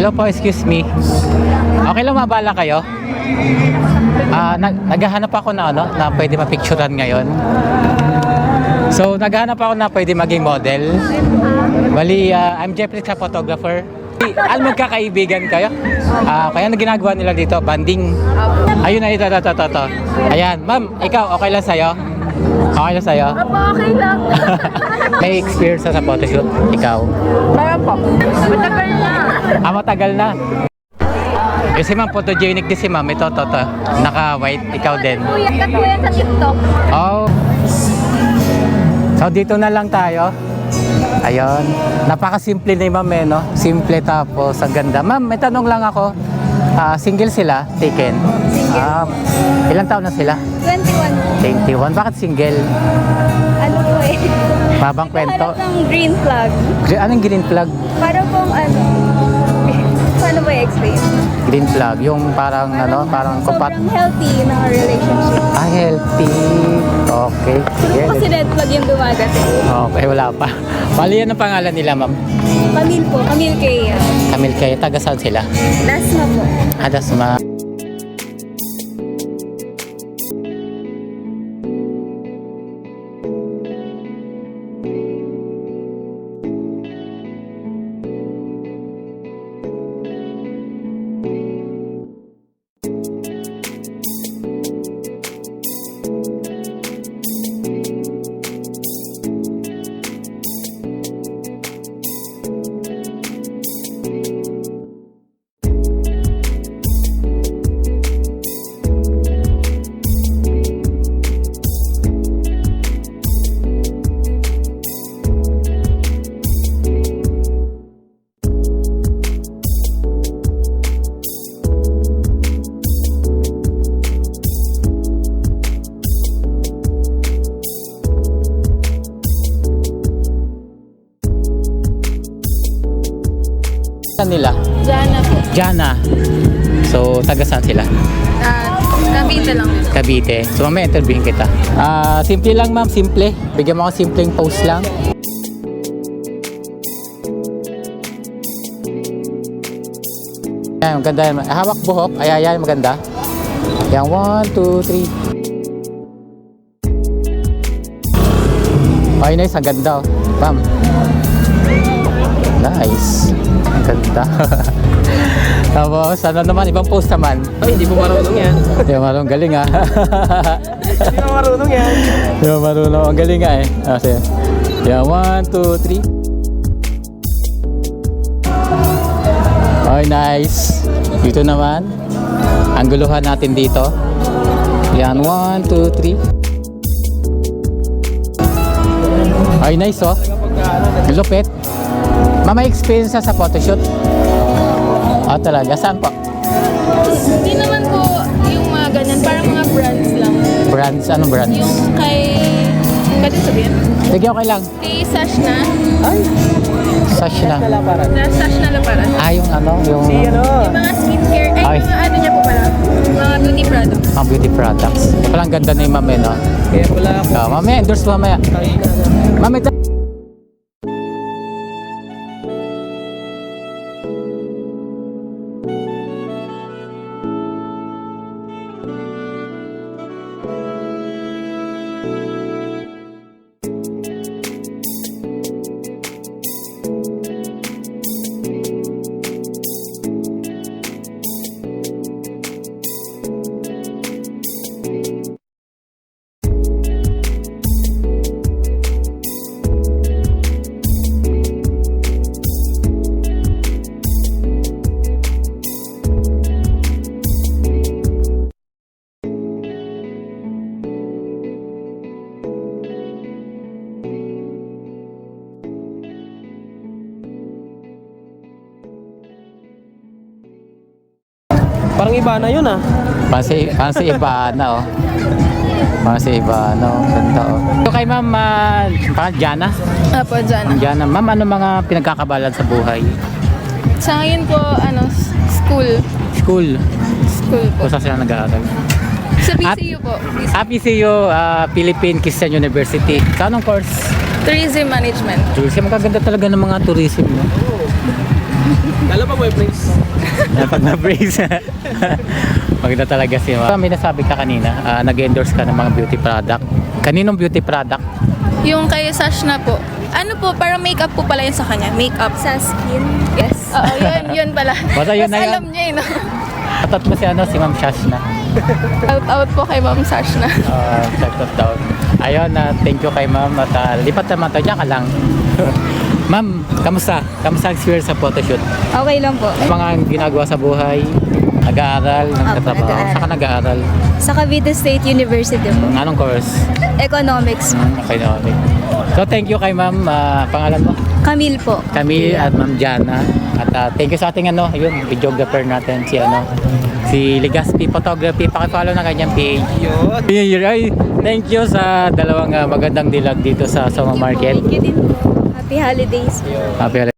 Hello po, excuse me. Okay lang mabala kayo? Ah, nag naghahanap ako na ano, na pwede mapicturean ngayon. So, naghahanap ako na pwede maging model. Bali, ah, I'm Jeffrey sa photographer. Alam magkakaibigan kayo? Ah, kaya na ginagawa nila dito, banding. Ayun na ito, ito, ito, ito. Ayan, ma'am, ikaw, okay lang sa'yo? Okay lang sa'yo? Opo, okay lang. May experience sa photoshoot? Ikaw? Meron po. Matagal na. Ah, matagal na. Kasi ma'am, photogenic din si ma'am. Ito, ito, ito. Naka-white. Ikaw din. Kuya, kuya sa TikTok. Oh. So, dito na lang tayo. Ayun. Napaka-simple ni ma'am eh, no? Simple tapos ang ganda. Ma'am, may tanong lang ako. Ah, single sila, taken? Single. Ah, ilang taon na sila? 21. 21. Bakit single? Ano po eh? Mabang kwento. Hanap ng green flag. Gre- Anong green flag? Para pong ano, paano ba i-explain? Green flag. Yung parang, ano, parang kumpat... Sobrang healthy na relationship. Ah, healthy. Okay. Sige. Kasi red flag yung dumadating. Okay, wala pa. Bali yan ang pangalan nila, ma'am. Camille po, Camille Kaya. Camille kayo, taga saan sila? Dasma po. Adas ma... Saan nila? Jana po. Jana. So, taga saan sila? Uh, Cavite lang. Cavite. So, mamaya interviewin kita. Ah, simple lang ma'am, simple. Bigyan mo ako simpleng post lang. Yan, maganda yan. Hawak buhok. Ay, ay, ay, maganda. Yan, one, two, three. Ay, nice. Ang ganda. oh. Ma'am. Nice. Ang ganda. Tapos, ano naman, ibang post naman. Ay, hindi mo marunong yan. Hindi mo marunong galing ah. Hindi mo marunong yan. Hindi mo marunong. Ang galing nga eh. Ah, sige. Yeah, one, two, three. Okay, nice. Dito naman. Ang guluhan natin dito. Yan, one, two, three. Ay, nice oh. Lupit. Mama, experience sa photoshoot? Ah, talaga. Saan po? Hindi naman po yung mga ganyan, parang mga brands lang. Brands? Anong brands? Yung kay, pwede sabihin? Sige, okay lang. Kay Sash na, Ay, Sash na. na Sash na laparan. Ah, yung ano, yung Si ano? Yung mga skincare, ay, Ay. mga ano niya po pala, mga beauty products. mga beauty products. Palang ganda na yung mami, no? Kaya pala ako. Ah, mamaya, endorse mo mamaya. Mami, Parang iba na yun ah. Parang si, parang si Ivana, oh. Parang si Ivana, oh. Ganda, oh. Ito kay ma'am, uh, parang Jana. Apo, dyan. Jana. Ma'am, ano mga pinagkakabalan sa buhay? Sa ngayon po, ano, school. School. School po. Kung saan sila nag-aaral? Sa At- PCU po. Ah, PCU, ah, Philippine Christian University. Sa anong course? Tourism Management. Tourism. Magaganda talaga ng mga tourism, no? Lalo pa web place. Pag na-brace. Maganda talaga si Ma'am. May nasabi ka kanina, ah, nag-endorse ka ng mga beauty product. Kaninong beauty product? Yung kay Sash na po. Ano po, parang makeup po pala yun sa kanya. Makeup. Sa skin? Yes. Oo, yun, yun pala. Basta yun Mas na yun. alam niya yun. no? Atat mo si ano, si Ma'am Shash na. Out out po kay Ma'am Sash na. Uh, shout out daw. Ayun, na thank you kay Ma'am at ah, lipat naman to, diyan ka lang. Ma'am, kamusta? Kamusta ang experience sa photoshoot? Okay lang po. Mga ginagawa sa buhay? Nag-aaral, nagtatrabaho? nag-aaral. Saka nag-aaral? Sa Cavite State University po. Anong course? Economics. Okay na okay. So thank you kay Ma'am, ah, pangalan mo? Camille po. Kami at Ma'am Jana. At ah, thank you sa ating ano, yun, videographer natin si ano, si Legaspi Photography. Paki-follow na kanyang page. Yun. Ay, thank you sa dalawang ah, magandang dilag dito sa Soma Market. Thank you din po. Happy holidays. Happy